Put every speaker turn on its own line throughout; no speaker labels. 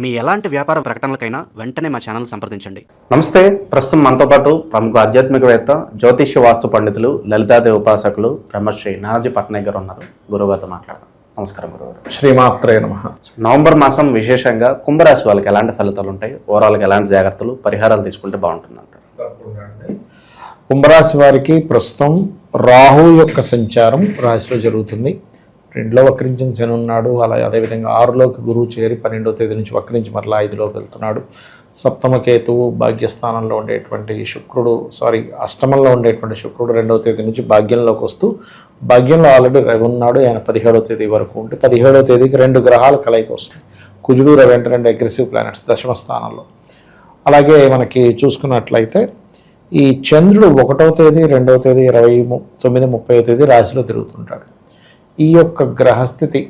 మీ ఎలాంటి వ్యాపార ప్రకటనలకైనా వెంటనే మా ఛానల్ సంప్రదించండి.
నమస్తే. ప్రస్తుతం మనతో పాటు ప్రముఖ ఆధ్యాత్మికవేత్త జ్యోతిష్య వాస్తు పండితులు లలితాదేవి ఉపాసకులు బ్రహ్మశ్రీ నానాజీ పట్నాయక్ గారు ఉన్నారు. గురువుగారితో మాట్లాడదాం. నమస్కారం గురుగారు
శ్రీమాత్రే నమ.
నవంబర్ మాసం విశేషంగా కుంభరాశి వాళ్ళకి ఎలాంటి ఫలితాలు ఉంటాయి? ఓవరాల్గా ఎలాంటి జాగ్రత్తలు పరిహారాలు తీసుకుంటే బాగుంటుందంటారు?
కుంభరాశి వారికి ప్రస్తుతం రాహు యొక్క సంచారం రాశిలో జరుగుతుంది. రెండులో వక్రించిన శని ఉన్నాడు అలా అదేవిధంగా ఆరులోకి గురువు చేరి పన్నెండో తేదీ నుంచి వక్రించి మరలా ఐదులోకి వెళ్తున్నాడు. సప్తమ కేతువు భాగ్యస్థానంలో ఉండేటువంటి శుక్రుడు సారీ అష్టమంలో ఉండేటువంటి శుక్రుడు రెండవ తేదీ నుంచి భాగ్యంలోకి వస్తూ భాగ్యంలో ఆల్రెడీ రవి ఉన్నాడు ఆయన పదిహేడవ తేదీ వరకు ఉంటే పదిహేడవ తేదీకి రెండు గ్రహాల కలయిక వస్తుంది కుజుడు రవి అంటే రెండు అగ్రెసివ్ ప్లానెట్స్ దశమ స్థానంలో. అలాగే మనకి చూసుకున్నట్లయితే ఈ చంద్రుడు ఒకటవ తేదీ రెండవ తేదీ ఇరవై తొమ్మిది ముప్పై తేదీ రాశిలో తిరుగుతుంటాడు. ఈ యొక్క గ్రహస్థితి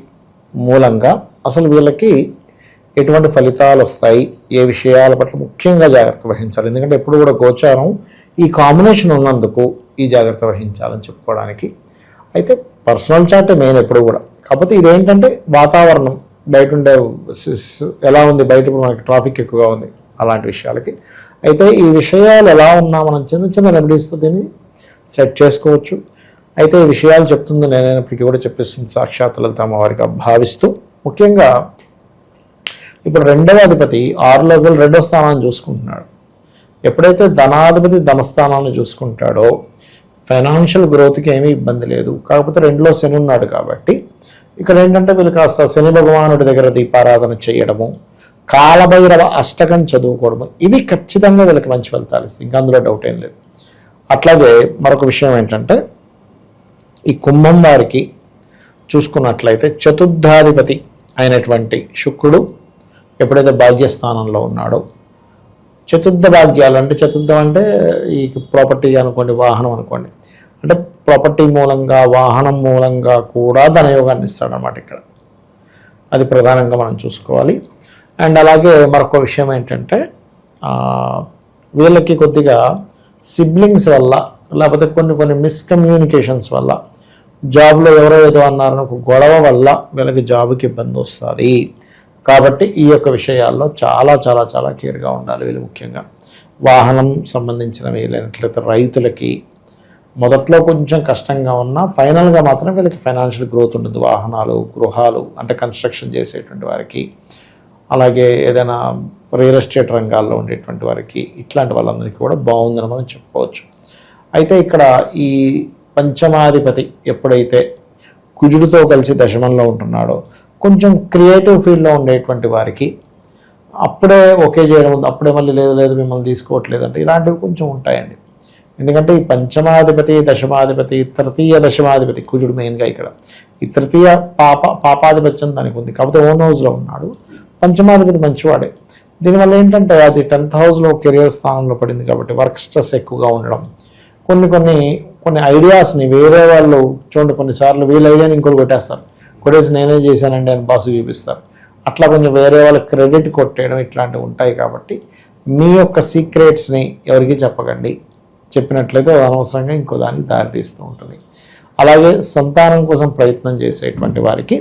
మూలంగా అసలు వీళ్ళకి ఎటువంటి ఫలితాలు వస్తాయి? ఏ విషయాల పట్ల ముఖ్యంగా జాగ్రత్త వహించాలి? ఎందుకంటే ఎప్పుడు కూడా గోచారం ఈ కాంబినేషన్ ఉన్నందుకు ఈ జాగ్రత్త వహించాలని చెప్పుకోవడానికి. అయితే పర్సనల్ చార్ట్ మెయిన్ ఎప్పుడు కూడా. కాకపోతే ఇదేంటంటే వాతావరణం బయట ఉండే ఎలా ఉంది? బయట మనకి ట్రాఫిక్ ఎక్కువగా ఉంది అలాంటి విషయాలకి. అయితే ఈ విషయాలు ఎలా ఉన్నా మనం చిన్న చిన్న రెమెడీస్తో దీన్ని సెట్ చేసుకోవచ్చు. అయితే ఈ విషయాలు చెప్తుంది నేనైనప్పటికీ కూడా చెప్పేస్తుంది సాక్షాత్ లలితమ్మ వారిగా భావిస్తూ. ముఖ్యంగా ఇప్పుడు రెండవ అధిపతి ఆరులో వెళ్ళి రెండో స్థానాన్ని చూసుకుంటున్నాడు. ఎప్పుడైతే ధనాధిపతి ధనస్థానాన్ని చూసుకుంటాడో ఫైనాన్షియల్ గ్రోత్కి ఏమీ ఇబ్బంది లేదు. కాకపోతే రెండులో శని ఉన్నాడు కాబట్టి ఇక్కడ ఏంటంటే వీళ్ళు కాస్త శని భగవానుడి దగ్గర దీపారాధన చేయడము కాలభైరవ అష్టకం చదువుకోవడము ఇవి ఖచ్చితంగా వీళ్ళకి మంచి ఫలితాలు ఇస్తాయి. ఇంకా అందులో డౌట్ ఏం లేదు. అట్లాగే మరొక విషయం ఏంటంటే ఈ కుంభం వారికి చూసుకున్నట్లయితే చతుర్థాధిపతి అయినటువంటి శుక్రుడు ఎప్పుడైతే భాగ్యస్థానంలో ఉన్నాడో చతుర్థ భాగ్యాలు అంటే చతుర్థం అంటే ఈ ప్రాపర్టీ అనుకోండి వాహనం అనుకోండి. అంటే ప్రాపర్టీ మూలంగా వాహనం మూలంగా కూడా ధనయోగాన్ని ఇస్తాడనమాట ఇక్కడ. అది ప్రధానంగా మనం చూసుకోవాలి. అండ్ అలాగే మరొక విషయం ఏంటంటే వీళ్ళకి కొద్దిగా సిబ్లింగ్స్ వల్ల లేకపోతే కొన్ని కొన్ని మిస్కమ్యూనికేషన్స్ వల్ల జాబ్లో ఎవరో ఏదో అన్నారని ఒక గొడవ వల్ల వీళ్ళకి జాబ్కి ఇబ్బంది వస్తుంది. కాబట్టి ఈ యొక్క విషయాల్లో చాలా చాలా చాలా కేర్గా ఉండాలి వీళ్ళు ముఖ్యంగా. వాహనం సంబంధించినవి లేనట్లయితే రైతులకి మొదట్లో కొంచెం కష్టంగా ఉన్నా ఫైనల్గా మాత్రం వీళ్ళకి ఫైనాన్షియల్ గ్రోత్ ఉంటుంది వాహనాలు గృహాలు అంటే కన్స్ట్రక్షన్ చేసేటువంటి వారికి అలాగే ఏదైనా రియల్ ఎస్టేట్ రంగాల్లో ఉండేటువంటి వారికి ఇట్లాంటి వాళ్ళందరికీ కూడా బాగుందని మనం చెప్పుకోవచ్చు. అయితే ఇక్కడ ఈ పంచమాధిపతి ఎప్పుడైతే కుజుడితో కలిసి దశమంలో ఉంటున్నాడో కొంచెం క్రియేటివ్ ఫీల్డ్లో ఉండేటువంటి వారికి అప్పుడే ఓకే చేయడం ఉంది. అప్పుడే మళ్ళీ లేదు లేదు మిమ్మల్ని తీసుకోవట్లేదు అంటే ఇలాంటివి కొంచెం ఉంటాయండి. ఎందుకంటే ఈ పంచమాధిపతి దశమాధిపతి తృతీయ దశమాధిపతి కుజుడు మెయిన్గా ఇక్కడ. ఈ తృతీయ పాప పాపాధిపత్యం దానికి ఉంది. కాకపోతే ఓన్ హౌస్లో ఉన్నాడు. పంచమాధిపతి మంచివాడే. దీనివల్ల ఏంటంటే అది టెన్త్ హౌస్లో కెరియర్ స్థానంలో పడింది కాబట్టి వర్క్ స్ట్రెస్ ఎక్కువగా ఉండడం కొన్ని కొన్ని కొన్ని ఐడియాస్ని వేరే వాళ్ళు చూడండి కొన్నిసార్లు వీళ్ళ ఐడియాని ఇంకోటి కొట్టేస్తారు. కొట్టేసి నేనే చేశానండి అని బాసు చూపిస్తారు. అట్లా కొంచెం వేరే వాళ్ళ క్రెడిట్ కొట్టేయడం ఇట్లాంటివి ఉంటాయి కాబట్టి మీ యొక్క సీక్రెట్స్ని ఎవరికి చెప్పకండి. చెప్పినట్లయితే అది అనవసరంగా ఇంకో దానికి దారితీస్తూ ఉంటుంది. అలాగే సంతానం కోసం ప్రయత్నం చేసేటువంటి వారికి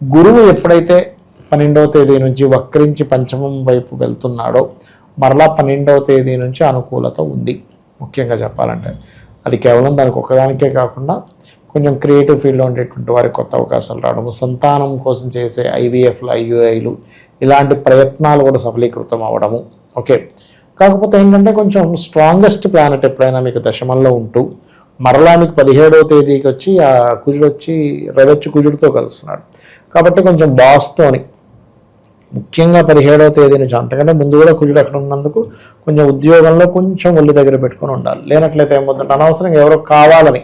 గురువు ఎప్పుడైతే పన్నెండవ తేదీ నుంచి వక్రించి పంచమం వైపు వెళ్తున్నాడో మరలా పన్నెండవ తేదీ నుంచి అనుకూలత ఉంది. ముఖ్యంగా చెప్పాలంటే. అది కేవలం దానికి ఒక్కదానికే కాకుండా కొంచెం క్రియేటివ్ ఫీల్డ్లో ఉండేటువంటి వారికి కొత్త అవకాశాలు రావడము సంతానం కోసం చేసే ఐవీఎఫ్లు ఐయుఐలు ఇలాంటి ప్రయత్నాలు కూడా సఫలీకృతం అవ్వడము. ఓకే. కాకపోతే ఏంటంటే కొంచెం స్ట్రాంగెస్ట్ ప్లానెట్ ఎప్పుడైనా మీకు దశమంలో ఉంటూ మరలా మీకు పదిహేడవ తేదీకి వచ్చి ఆ కుజుడు వచ్చి రవి కుజుడితో కలుస్తున్నాడు. కాబట్టి కొంచెం బాస్తోని ముఖ్యంగా పదిహేడవ తేదీ నుంచి అంతకంటే ముందు కూడా కుజుడు అక్కడ ఉన్నందుకు కొంచెం ఉద్యోగంలో కొంచెం ఒళ్ళు దగ్గర పెట్టుకొని ఉండాలి. లేనట్లయితే ఏమవుతుందంటే అనవసరంగా ఎవరో కావాలని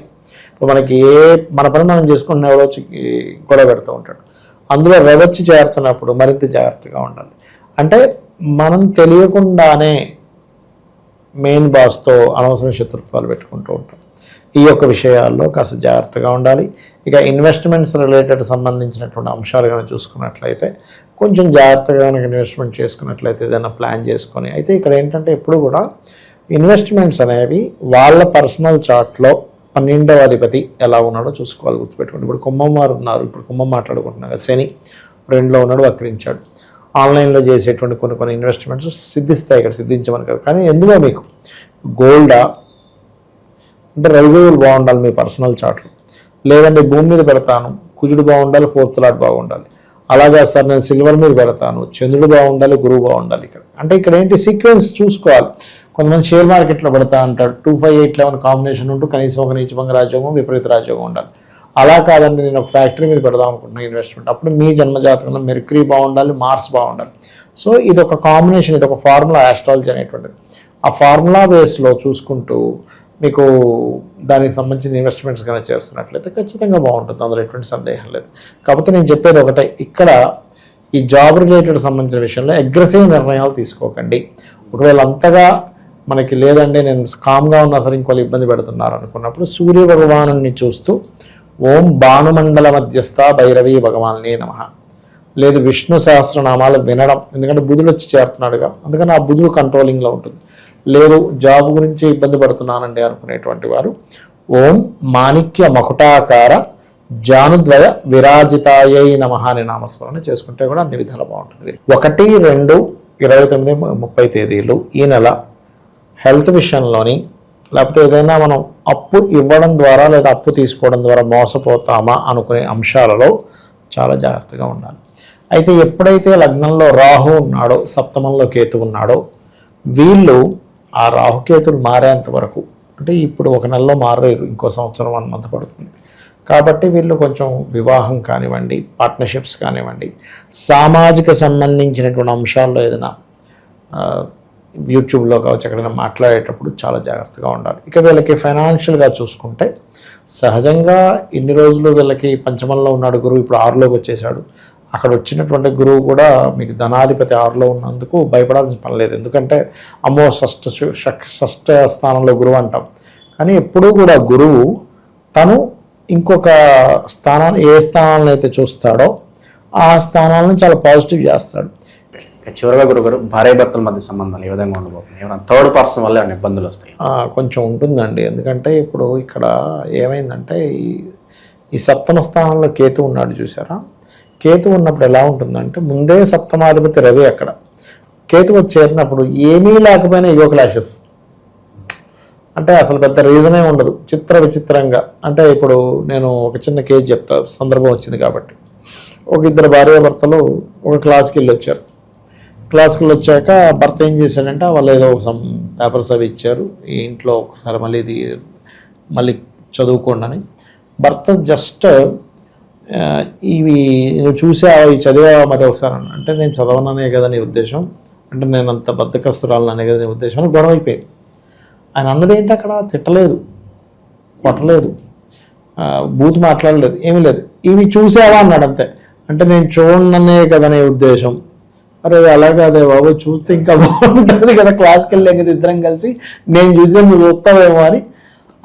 ఇప్పుడు మనకి ఏ మన పని మనం చేసుకుంటున్న ఎవరో వచ్చి గొడవ పెడుతూ ఉంటాడు. అందులో రెవచ్చి చేరుతున్నప్పుడు మరింత జాగ్రత్తగా ఉండాలి. అంటే మనం తెలియకుండానే మెయిన్ బాస్తో అనవసరం శత్రుత్వాలు పెట్టుకుంటూ ఉంటాం. ఈ యొక్క విషయాల్లో కాస్త జాగ్రత్తగా ఉండాలి. ఇక ఇన్వెస్ట్మెంట్స్ రిలేటెడ్ సంబంధించినటువంటి అంశాలు కనుక చూసుకున్నట్లయితే కొంచెం జాగ్రత్తగా కనుక ఇన్వెస్ట్మెంట్ చేసుకున్నట్లయితే ఏదైనా ప్లాన్ చేసుకొని అయితే ఇక్కడ ఏంటంటే ఎప్పుడు కూడా ఇన్వెస్ట్మెంట్స్ అనేవి వాళ్ళ పర్సనల్ చార్ట్లో పన్నెండవ అధిపతి ఎలా ఉన్నాడో చూసుకోవాలి గుర్తుపెట్టుకోండి. ఇప్పుడు కుంభం వారు ఉన్నారు ఇప్పుడు కుంభం మాట్లాడుకుంటున్నారు కదా, శని రెండులో ఉన్నాడు వక్రించాడు. ఆన్లైన్లో చేసేటువంటి కొన్ని కొన్ని ఇన్వెస్ట్మెంట్స్ సిద్ధిస్తాయి ఇక్కడ సిద్ధించమని కాదు. కానీ ఎందులో మీకు? గోల్డా అంటే రవిగురువులు బాగుండాలి మీ పర్సనల్ చార్ట్లు. లేదంటే భూమి మీద పెడతాను కుజుడు బాగుండాలి ఫోర్త్ లాట్ బాగుండాలి. అలాగే సార్ నేను సిల్వర్ మీద పెడతాను చంద్రుడు బాగుండాలి గురువు బాగుండాలి ఇక్కడ. అంటే ఇక్కడ ఏంటి? సీక్వెన్స్ చూసుకోవాలి. కొంతమంది షేర్ మార్కెట్లో పెడతా అంటాడు two five eight eleven combination ఉంటూ కనీసం ఒక నీచభంగ రాజ్యోగం విపరీత రాజ్యోగం ఉండాలి. అలా కాదండి నేను ఒక ఫ్యాక్టరీ మీద పెడదాం అనుకుంటున్నాను ఇన్వెస్ట్మెంట్ అప్పుడు మీ జన్మజాతకంలో మెర్క్రీ బాగుండాలి మార్స్ బాగుండాలి. సో ఇది ఒక కాంబినేషన్ ఇది ఒక ఫార్ములా ఆస్ట్రాలజీ అనేటువంటిది. ఆ ఫార్ములా బేస్లో చూసుకుంటూ మీకు దానికి సంబంధించిన ఇన్వెస్ట్మెంట్స్ కానీ చేస్తున్నట్లయితే ఖచ్చితంగా బాగుంటుంది. అందులో ఎటువంటి సందేహం లేదు. కాకపోతే నేను చెప్పేది ఒకటే. ఇక్కడ ఈ జాబ్ రిలేటెడ్ సంబంధించిన విషయంలో అగ్రెసివ్ నిర్ణయాలు తీసుకోకండి. ఒకవేళ అంతగా మనకి లేదండి నేను కామ్గా ఉన్నా సరే ఇంకోళ్ళు ఇబ్బంది పెడుతున్నారు అనుకున్నప్పుడు సూర్య భగవాను చూస్తూ ఓం భానుమండల మధ్యస్థ భైరవి భగవాన్నే నమ. లేదు విష్ణు సహస్రనామాలు వినడం. ఎందుకంటే బుధుడు వచ్చి చేరుతున్నాడుగా. అందుకని ఆ బుధుడు కంట్రోలింగ్లో ఉంటుంది. లేదు జాబ్ గురించి ఇబ్బంది పడుతున్నానండి అనుకునేటువంటి వారు. ఓం మాణిక్య మకుటాకార జానుద్వయ విరాజితాయై నమ అనే నామస్మరణ చేసుకుంటే కూడా అన్ని విధాలు బాగుంటుంది. ఒకటి రెండు ఇరవై తొమ్మిది ముప్పై తేదీలు ఈ నెల హెల్త్ విషయంలోని లేకపోతే ఏదైనా మనం అప్పు ఇవ్వడం ద్వారా లేదా అప్పు తీసుకోవడం ద్వారా మోసపోతామా అనుకునే అంశాలలో చాలా జాగ్రత్తగా ఉండాలి. అయితే ఎప్పుడైతే లగ్నంలో రాహు ఉన్నాడో సప్తమంలో కేతు ఉన్నాడో వీళ్ళు ఆ రాహుకేతులు మారేంత వరకు. అంటే ఇప్పుడు ఒక నెలలో మారేరు ఇంకో సంవత్సరం వన్ మంత్ పడుతుంది. కాబట్టి వీళ్ళు కొంచెం వివాహం కానివ్వండి పార్ట్నర్షిప్స్ కానివ్వండి సామాజిక సంబంధించినటువంటి అంశాల్లో ఏదైనా యూట్యూబ్లో కావచ్చు ఎక్కడైనా మాట్లాడేటప్పుడు చాలా జాగ్రత్తగా ఉండాలి. ఇక వీళ్ళకి ఫైనాన్షియల్గా చూసుకుంటే సహజంగా ఇన్ని రోజులు వీళ్ళకి పంచమంలో ఉన్నాడు గురువు ఇప్పుడు ఆరులోకి వచ్చేసాడు అక్కడ వచ్చినటువంటి గురువు కూడా మీకు ధనాధిపతి ఆరులో ఉన్నందుకు భయపడాల్సిన పని లేదు. ఎందుకంటే అమ్మో షష్ట షక్- షష్ట స్థానంలో గురువు అంటాం. కానీ ఎప్పుడూ కూడా గురువు తను ఇంకొక స్థానాన్ని ఏ స్థానాలను అయితే చూస్తాడో ఆ స్థానాలను చాలా పాజిటివ్ చేస్తాడు.
చివరిగా గురుగారు భార్య భర్తల మధ్య సంబంధాలు ఏ విధంగా ఉండబోతుంది ఏమైనా థర్డ్ పర్సన్ వల్ల ఏమైనా ఇబ్బందులు వస్తాయి?
కొంచెం ఉంటుందండి. ఎందుకంటే ఇప్పుడు ఇక్కడ ఏమైందంటే ఈ ఈ సప్తమ స్థానంలో కేతు ఉన్నాడు చూసారా? కేతు ఉన్నప్పుడు ఎలా ఉంటుందంటే ముందే సప్తమాధిపతి రవి అక్కడ. కేతు వచ్చి చేరినప్పుడు ఏమీ లేకపోయినా ఇగో క్లాషెస్ అంటే అసలు పెద్ద రీజనే ఉండదు. చిత్ర విచిత్రంగా. అంటే ఇప్పుడు నేను ఒక చిన్న కేసు చెప్తా. సందర్భం వచ్చింది కాబట్టి. ఒక ఇద్దరు భార్యాభర్తలు ఒక క్లాస్కి వెళ్ళి వచ్చారు క్లాస్కి వెళ్ళి వచ్చాక భర్త ఏం చేశాడంటే వాళ్ళు ఏదో ఒక సమ్ పేపర్స్ అవి ఇచ్చారు. ఈ ఇంట్లో ఒకసారి మళ్ళీ ఇది మళ్ళీ చదువుకోండి అని. భర్త జస్ట్ ఇవి నువ్వు చూసావా? ఇవి చదివావా మరి ఒకసారి అంటే నేను చదవననే కదా నీ ఉద్దేశం. అంటే నేను అంత బద్దకస్తురాలనే కదా నీ ఉద్దేశం. అని గొడవ అయిపోయింది. ఆయన అన్నది ఏంటి అక్కడ? తిట్టలేదు. కొట్టలేదు. బూత్ మాట్లాడలేదు. ఏమీ లేదు. ఇవి చూసావా అన్నాడు అంతే. అంటే నేను చూడననే కదా నీ ఉద్దేశం. అరే అలా కాదే బాబు. చూస్తే ఇంకా బాగుంటుంది కదా. క్లాస్కి వెళ్ళాం కదా ఇద్దరం కలిసి. నేను చూసే నువ్వు చూస్తావేమో అని.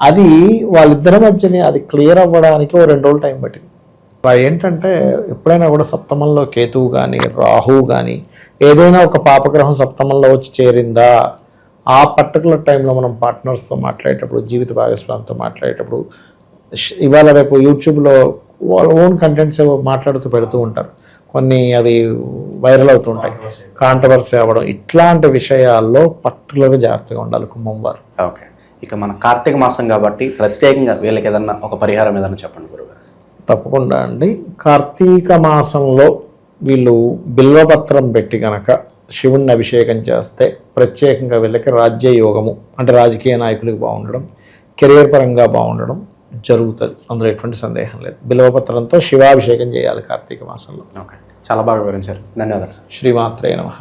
అది వాళ్ళిద్దరి మధ్యనే అది క్లియర్ అవ్వడానికి ఓ రెండు రోజులు టైం పట్టింది. ఏంటంటే ఎప్పుడైనా కూడా సప్తమంలో కేతువు కానీ రాహువు కానీ ఏదైనా ఒక పాపగ్రహం సప్తమంలో వచ్చి చేరిందా? ఆ పర్టికులర్ టైంలో మనం పార్ట్నర్స్తో మాట్లాడేటప్పుడు జీవిత భాగస్వామితో మాట్లాడేటప్పుడు ఇవాళ రేపు యూట్యూబ్లో వాళ్ళ ఓన్ కంటెంట్స్ మాట్లాడుతూ పెడుతూ ఉంటారు. కొన్ని అవి వైరల్ అవుతూ ఉంటాయి. కాంట్రవర్సీ అవ్వడం ఇట్లాంటి విషయాల్లో పర్టికులర్గా జాగ్రత్తగా ఉండాలి కుంభం వారు.
ఓకే. ఇక మన కార్తీక మాసం కాబట్టి ప్రత్యేకంగా వీళ్ళకి ఏదన్నా ఒక పరిహారం ఏదన్నా చెప్పండి గురుగారు.
తప్పకుండా అండి. కార్తీక మాసంలో వీళ్ళు బిల్వపత్రం పెట్టి గనక శివుణ్ణి అభిషేకం చేస్తే ప్రత్యేకంగా వీళ్ళకి రాజ్య యోగము అంటే రాజకీయ నాయకులకు బాగుండడం కెరియర్ పరంగా బాగుండడం జరుగుతుంది. అందులో ఎటువంటి సందేహం లేదు. బిల్వపత్రంతో శివాభిషేకం చేయాలి కార్తీక మాసంలో.
ఓకే. చాలా బాగా వివరించారు. ధన్యవాదాలు.
శ్రీమాత్రే నమః.